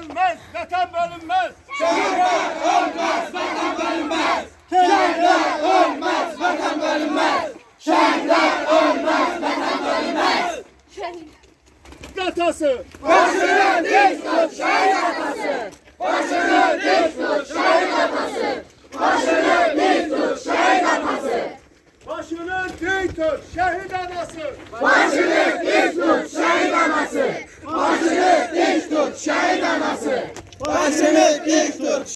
Bölünmez, vatan bölünmez. Gatası. Başını dik tut şehit atası. Başını dik tut şehit atası. Başını dik tut şehit atası. Başını dik tut şehit anası. Başını dik tut şehit anası. Başını dik tut şehit anası. Başını dik tut.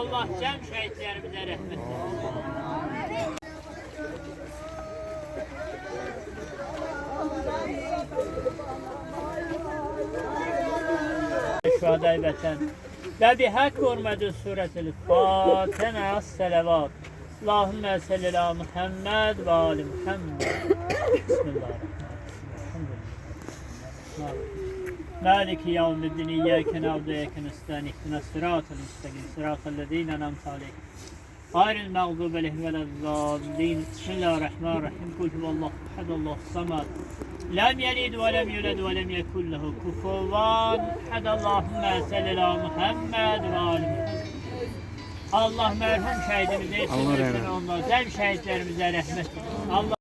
Allah cem şehitlerimize rahmet eylesin. Şuhaday vətən və bi haqq hurməti surətil Fatihə as-salavat. Allahümme salli Muhammed ve ali Muhammed. Bismillahirrahmanirrahim. مالك يوم الدين إياك نعبد وإياك نستعين اهدنا الصراط المستقيم صراط الذين أنعمت عليهم غير المغضوب عليهم ولا الضالين بسم الله الرحمن الرحيم قل هو الله أحد الله الصمد لم يلد ولم يولد ولم يكن له كفوا أحد اللهم صل على محمد وآل محمد Allah merhum şehidimize etsin onlar. Dem şehitlerimize rahmet eylesin. Allah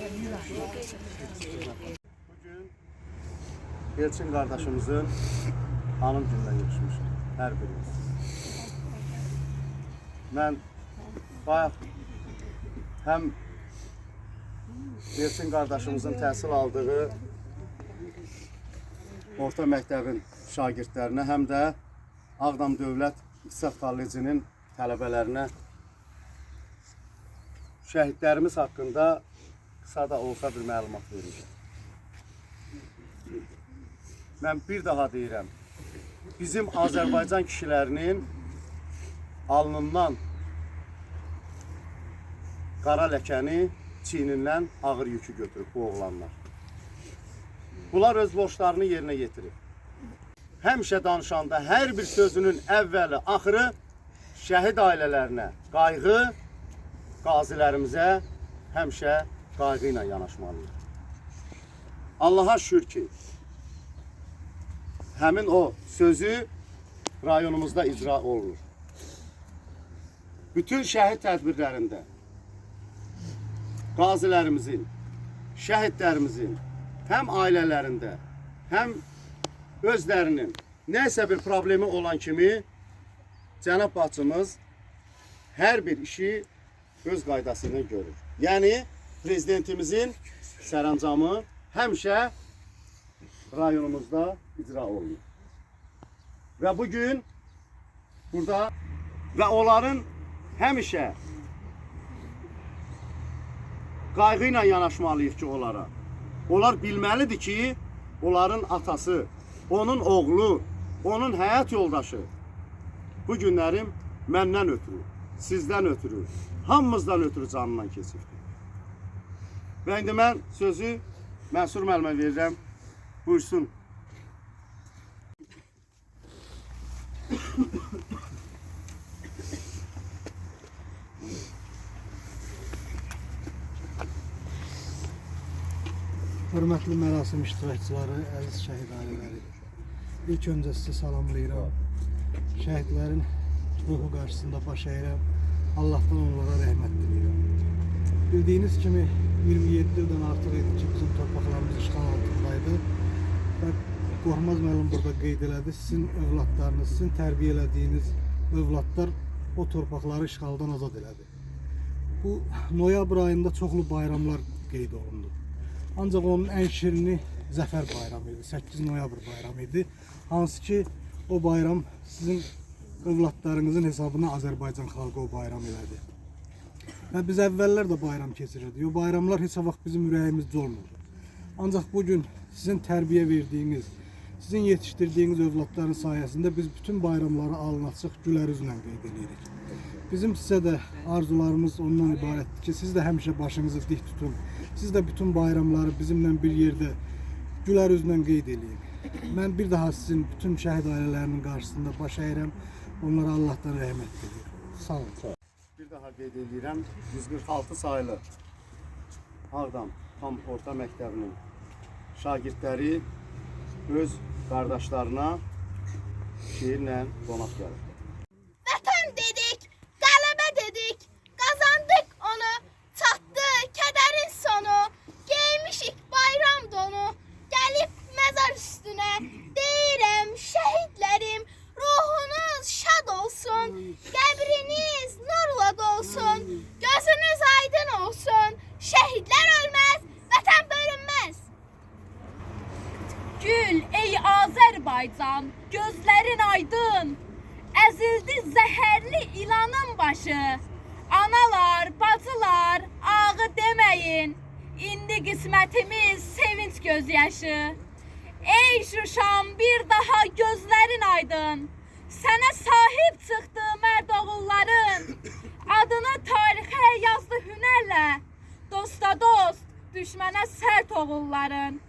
Bugün Elçin kardeşimizin hanım gününe yetişmişik. Her birimiz. Ben bayaq hem Elçin kardeşimizin təhsil aldığı orta məktəbin şagirdlərinə, həm də Ağdam Dövlət İqtisad Kollecinin tələbələrinə şəhidlərimiz haqqında qısa da olsa bir məlumat vermişəm. Mən bir daha deyirəm. Bizim Azərbaycan kişilərinin alnından qara ləkəni, çiynindən ağır yükü götürüb bu oğlanlar. Bunlar öz borçlarını yerinə yetirib. Həmişə danışanda hər bir sözünün əvvəli, axırı şəhid ailələrinə qayğı, qazilərimizə həmişə qayğı ilə yanaşmalıyıq. Allaha şükür ki, həmin o sözü rayonumuzda icra olunur. Bütün şəhid tədbirlərində qazilərimizin, şəhidlərimizin həm ailələrində, həm özlərinin nəsə bir problemi olan kimi cənab bacımız hər bir işi öz qaydası ilə görür. Yəni prezidentimizin sərəncamı həmişə rayonumuzda icra olunur. Və bu gün burada və onların həmişə qayğı ilə yanaşmalıyıq ki onlara. Onlar bilməlidir ki, onların atası, onun oğlu, onun həyat yoldaşı bu günlərim məndən ötürü, sizdən ötürü, hamımızdan ötürü canından keçibdir. Və indi mən sözü Mənsur müəllimə verirəm. Vursun. Hürmetli mərasim iştirakçıları, əziz şəhid ailələri. İlk öncə sizi salamlayıram. Şəhidlərin ruhu qarşısında baş əyirəm. Allahdan onlara rəhmət diləyirəm. Bildiyiniz kimi 27 ildən artıq idi bizim torpaqlarımız işğal altındaydı. Və Qorxmaz müəllim burada qeyd elədi, sizin övladlarınız, sizin tərbiyə elədiyiniz övladlar o torpaqları işğaldan azad elədi. Bu noyabr ayında çoxlu bayramlar qeyd olundu. Ancaq onun ən şirini Zəfər bayramı idi. 8 noyabr bayramı idi. Hansı ki o bayram sizin övladlarınızın hesabına Azərbaycan xalqı o bayram elədi. Və biz əvvəllər də bayram keçirirdik. O bayramlar heç vaxt bizim ürəyimizdə olmurdu. Ancaq bu gün sizin tərbiyə verdiyiniz, sizin yetişdirdiyiniz övladların sayəsində biz bütün bayramları alın açıq gülər üzlə. Bizim sizə də arzularımız ondan ibarətdir ki, siz də həmişə başınızı dik tutun. Siz də bütün bayramları bizimlə bir yerdə gülər üzlə qeyd. Mən bir daha sizin bütün şəhid ailələrinin qarşısında baş əyirəm. Onlara Allahdan rəhmət diləyirəm. Sağ olun. Bir daha qeyd edirəm, 146 saylı Ağdam Tam Orta Məktəbinin şagirdləri öz qardaşlarına şeirlə qonaq gəlir. Gözlerin aydın. Sana sahip çıktı mərd oğulların. Adını tarixə yazdı hünərlə. Dosta dost, düşmənə sərt oğulların.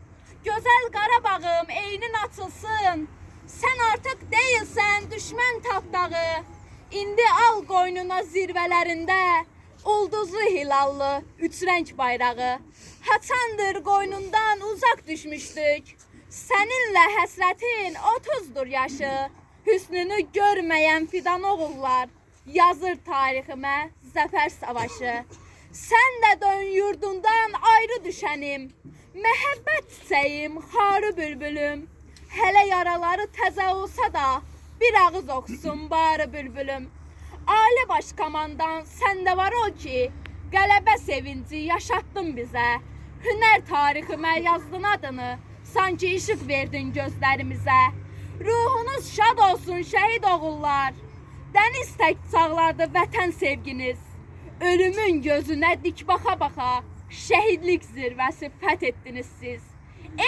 Gözəl Qarabağım eynin açılsın. Sən artıq deyilsən düşmən tapdağı. İndi al qoynuna zirvələrində ulduzlu hilallı üç rəng bayrağı. Haçandır qoynundan uzaq düşmüşdük. Səninlə həsrətin 30-dur yaşı. Hüsnünü görməyən fidan oğullar yazır tariximə zəfər savaşı. Sən də dön yurdundan ayrı düşənim. Məhəbbət çiçəyim, xarı bülbülüm. Hələ yaraları təzə olsa da bir ağız oxusun barı bülbülüm. Ali baş komandan səndə var o ki, qələbə sevinci yaşatdın bizə. Hünər tariximə yazdın adını, sanki işıq verdin gözlərimizə. Ruhunuz şad olsun şəhid oğullar. Dəniz tək çağladı vətən sevginiz. Ölümün gözünə dik baxa-baxa şəhidlik zirvəsi fəth etdiniz siz.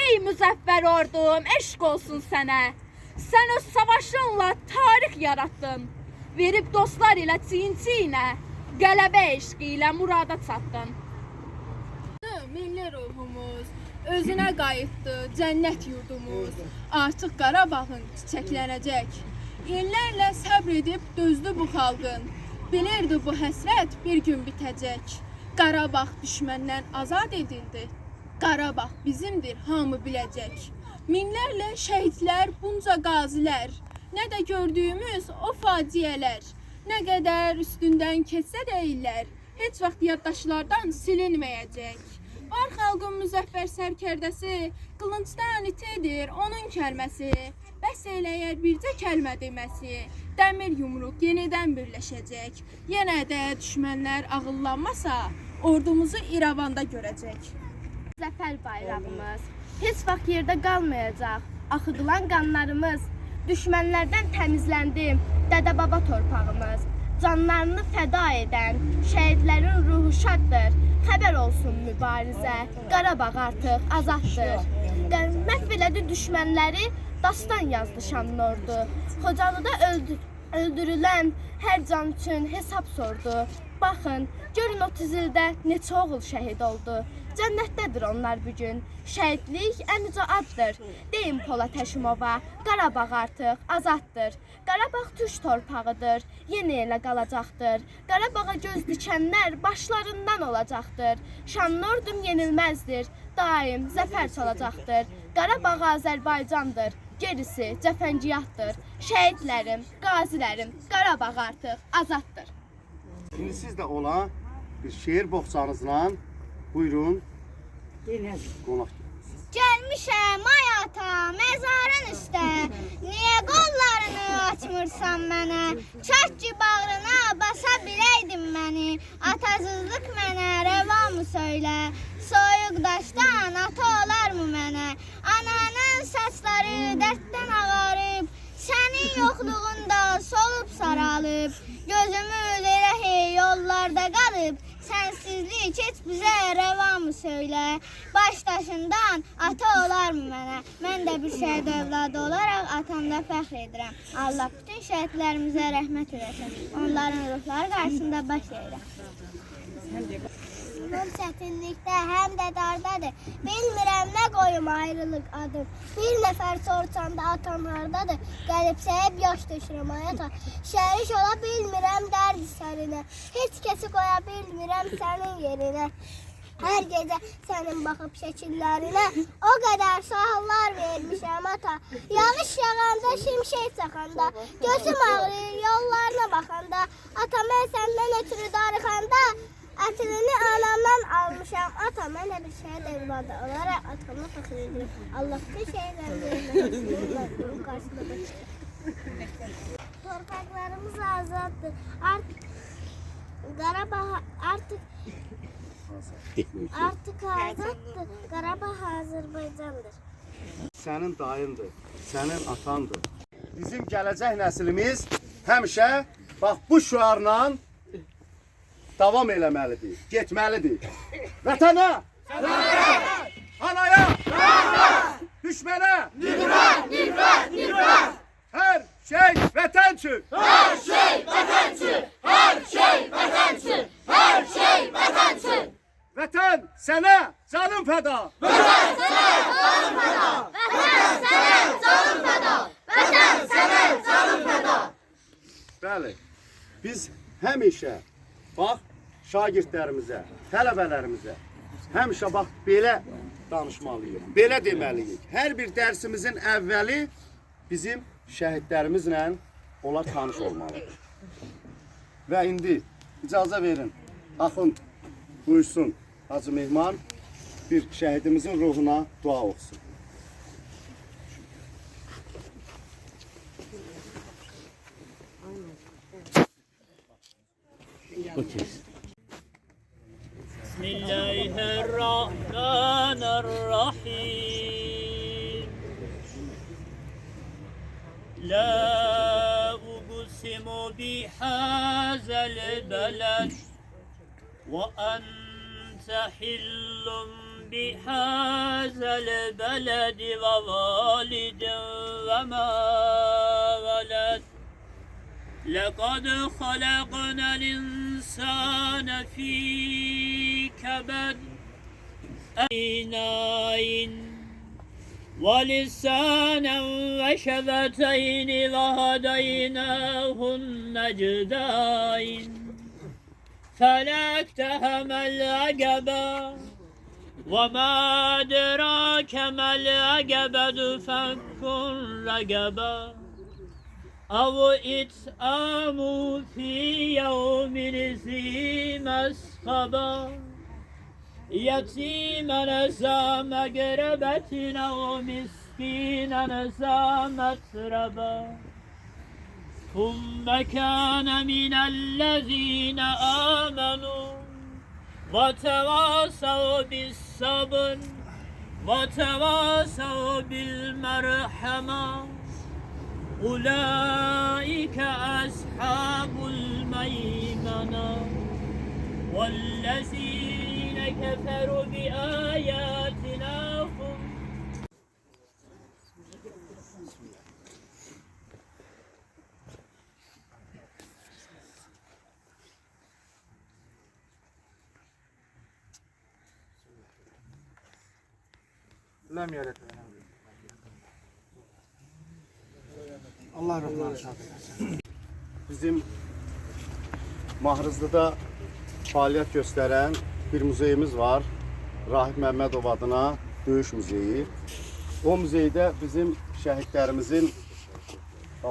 Ey müzəffər ordum, eşq olsun sənə. Sən öz savaşınla tarix yaratdın. Verib dostlar ilə çiyin-çiyinə, qələbə eşqi ilə murada çatdın. Milli ruhumuz özünə qayıtdı cənnət yurdumuz. Artıq Qarabağın çiçəklənəcək. İllərlə səbr edib dözdü bu xalqın. Bilirdi bu həsrət bir gün bitəcək. Qarabağ düşməndən azad edildi. Qarabağ bizimdir, hamı biləcək. Minlərlə şəhidlər, bunca qazilər, nə də gördüyümüz o faciələr, nə qədər üstündən keçsə də illər, heç vaxt yaddaşlardan silinməyəcək. Var xalqın müzəffər sərkərdəsi, qılıncdan itidir onun kəlməsi. Bəs eləyər bircə kəlmə deməsi, dəmir yumruq yenidən birləşəcək. Yenə də düşmənlər ağıllanmasa, ordumuzu İrəvanda görəcək. Zəfər bayrağımız heç vaxt yerdə qalmayacaq. Axıdılan qanlarımız düşmənlərdən təmizləndi. Dədə-baba torpağımız canlarını fəda edən şəhidlərin ruhu şaddır. Xəbər olsun mübarizə. Qarabağ artıq azaddır. Məhv elədi düşmənləri, dastan yazdı şanlı ordu. Xocalıda öldü öldürülən hər can üçün hesab sordu. Baxın, görün 30 ildə neçə oğul şəhid oldu. Cənnətdədir onlar bu gün. Şəhidlik ən uca addır. Deyin Polad Həşimova, Qarabağ artıq azaddır. Qarabağ türk torpağıdır. Yenə elə qalacaqdır. Qarabağa göz dikənlər başlarından olacaqdır. Şanlı ordum yenilməzdir. Daim zəfər çalacaqdır. Qarabağ Azərbaycandır. Gerisi cəfəngiyatdır. Şəhidlərim, qazilərim, Qarabağ artıq azaddır. Şimdi siz de olan bir şehir bohçanızla buyurun. Qonaq. Gəlmişəm ay ata, məzarın üstə. Niyə qollarını açmırsan mənə? Ki bağrına basa biləydim məni. Atasızlıq mənə rəvamı söylə. Soyuq daşdan ata olarmı mənə? Ananın saçları dərddən ağarıb. Sənin yoxluğunda solub saralıb. Gözümüz elə hey yollarda qalıb. Sənsizlik heç bizə rəvamı söylə. Baş daşından ata olarmı mənə? Mən də bir şəhid övladı olaraq atamda fəxr edirəm. Allah bütün şəhidlərimizə rəhmət eləsin. Onların ruhları qarşısında baş əyirəm. Həm çətinlikdə, həm də dardadır. Bilmirəm nə qoyum ayrılıq adım. Bir nəfər sorsan da atam hardadır. Gəlib səhib yaş düşürəm ayata. Şərik ola bilmirəm dərd səninə. Heç kəsi qoya bilmirəm sənin yerinə. Hər gecə sənin baxıb şəkillərinə o qədər suallar vermişəm ata. Yağış yağanda, şimşək çaxanda, gözüm ağrıyır yollarına baxanda. Ata mən səndən ötürü darıxanda Ətilini anamdan almışam. Ata mən də bir şəhid evladı olaraq atamla fəxr edirəm. Allah bütün şəhidlərimizin qarşısında. Torpaqlarımız azaddır. Artıq Qarabağ artıq artıq azaddır. Qarabağ Azərbaycandır. Sənin dayındır, sənin atandır. Bizim gələcək nəslimiz həmişə bax bu şüarla davam eləməlidir, getməlidir. Vətənə! Sədaqət! Anaya! Sədaqət! Düşmənə! Nifrət! Nifrət! Nifrət! Hər şey vətən üçün! Hər şey vətən üçün! Hər şey vətən üçün! Hər şey vətən üçün! Vətən sənə canım fəda! Bəli. Biz həmişə bax şagirdlərimize, tələbələrimizə həmişə bax belə danışmalıyıq. Belə deməliyik. Hər bir dərsimizin əvvəli bizim şəhidlərimizlə onlar tanış olmalıdır. Və indi icazə verin. Axund buyursun Hacı Mehman bir şəhidimizin ruhuna dua oxusun. Okay. الرحيم. لا أقسم بهذا البلد وأنت حل بهذا البلد ووالد وما ولد. لقد خلقنا الإنسان في كبد عينين ولسانا وشفتين وهديناه النجدين فلا اقتهم العقبة وما أدراك ما العقبة فك رقبة أو إطعام في يوم ذي مسخبة يتيما ذا مقربة أو مسكينا ذا متربة ثم كان من الذين آمنوا وتواصوا بالصبر وتواصوا بالمرحمة. أولئك أصحاب الميمنة والذين كفروا بآياتنا هم lem yelid ve lem yulad. Allah ruhlarını şad eylesin. Bizim Mahrızlıda fəaliyyət göstərən bir muzeyimiz var. Rahib Məmmədov adına Döyüş Muzeyi. O muzeydə bizim şəhidlərimizin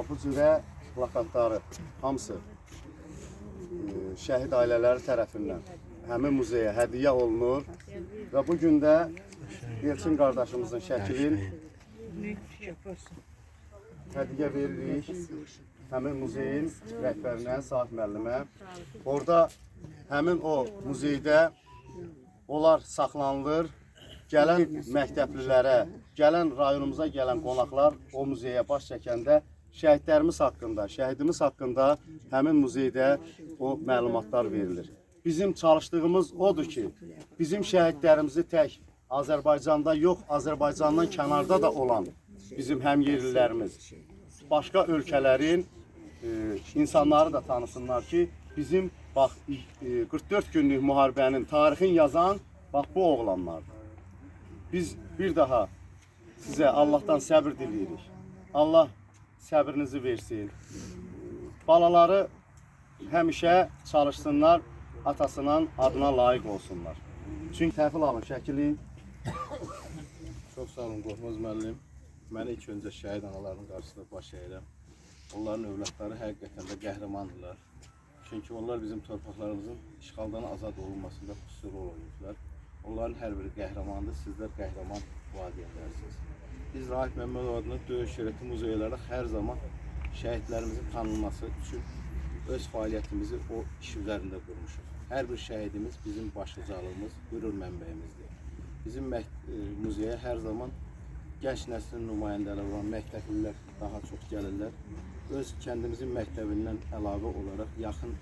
bu cürə plakatları hamısı e, şəhid ailələri tərəfindən həmin muzeyə hədiyyə olunur və bu gün də Elçin qardaşımızın şəklin hədiyyə veririk həmin muzeyin rəhbərinə, Sahib müəllimə. Orada həmin o muzeydə onlar saxlanılır. Gələn məktəblilərə, gələn rayonumuza gələn qonaqlar o muzeyə baş çəkəndə şəhidlərimiz haqqında, şəhidimiz haqqında həmin muzeydə o məlumatlar verilir. Bizim çalışdığımız odur ki, bizim şəhidlərimizi tək Azərbaycanda yox, Azərbaycandan kənarda da olan bizim həmyerlilərimiz, başqa ölkələrin e, insanları da tanısınlar ki, bizim bax e, 44 günlük müharibənin tarixini yazan bax bu oğlanlardır. Biz bir daha sizə Allahdan səbir diləyirik. Allah səbrinizi versin. Balaları həmişə çalışsınlar, atasının adına layiq olsunlar. Çünki təhvil alın şəkili Çox sağ olun Qorxmaz müəllim. Məni ilk öncə şəhid anaların qarşısında baş əyirəm. Onların övladları həqiqətən də qəhrəmandırlar. Çünki onlar bizim torpaqlarımızın işğaldan azad olunmasında xüsusi rol oynayıblar. Onların hər biri qəhrəmandır, sizlər qəhrəman valideynlərsiniz. Biz Rahib Məmmədov adına döyüş şərəti muzeylərdə hər zaman şəhidlərimizin tanınması üçün öz fəaliyyətimizi o iş üzərində qurmuşuq. Hər bir şəhidimiz bizim başlıcalığımız, qürur mənbəyimizdir. Bizim e, muzeyə hər zaman gənc nəslin nümayəndələri olan məktəblilər daha çox gəlirlər. Öz kəndimizin məktəbindən əlavə olaraq yaxın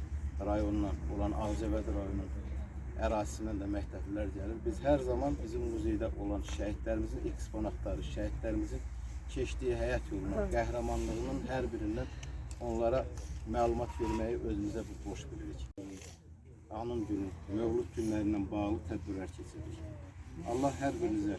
rayondan olan Ağcabədi rayonunun ərazisindən də məktəblilər gəlir. Biz hər zaman bizim muzeydə olan şəhidlərimizin eksponatları, şəhidlərimizin keçdiyi həyat yoluna, qəhrəmanlığının hər birindən onlara məlumat verməyi özümüzə borc bilirik. Anım günü, mövlud günlərindən bağlı tədbirlər keçiririk. Allah hər birinizə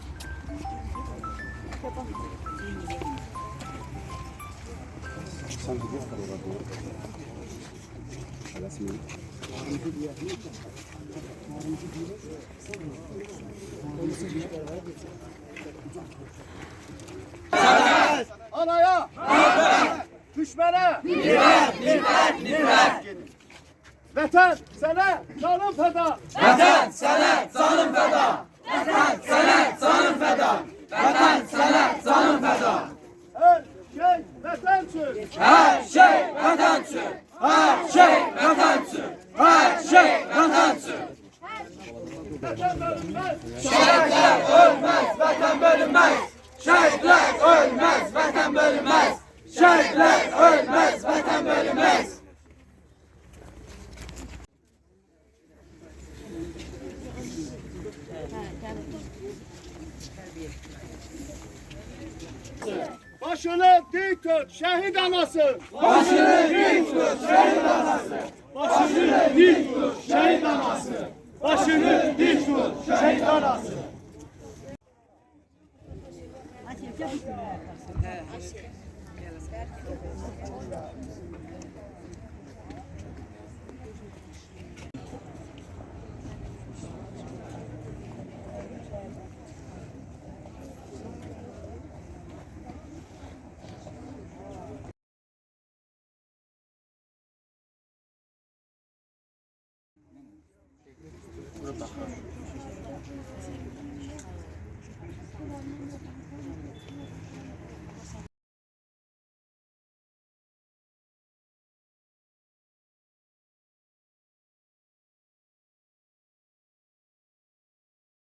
Çox Anaya! Düşmene! Nifret! Nifret! Nifret! Vətən sənə canım fəda! Vətən sənə canım fəda! Vətən sənə canım fəda! Vətən sənə canım fəda! Hər şey vətən üçün! Hər şey vətən üçün! Hər şey vətən üçün! Hər şey vətən üçün! Vətən bölünməz! Şəhidlər ölməz, vətən bölünməz! Şəhidlər ölməz, vətən bölünməz! Şəhidlər ölməz, vətən bölünməz! Başını dik tut şehit anası. Başını dik tut şehit anası. Başını dik tut şehit anası. Başını dik tut şehit anası.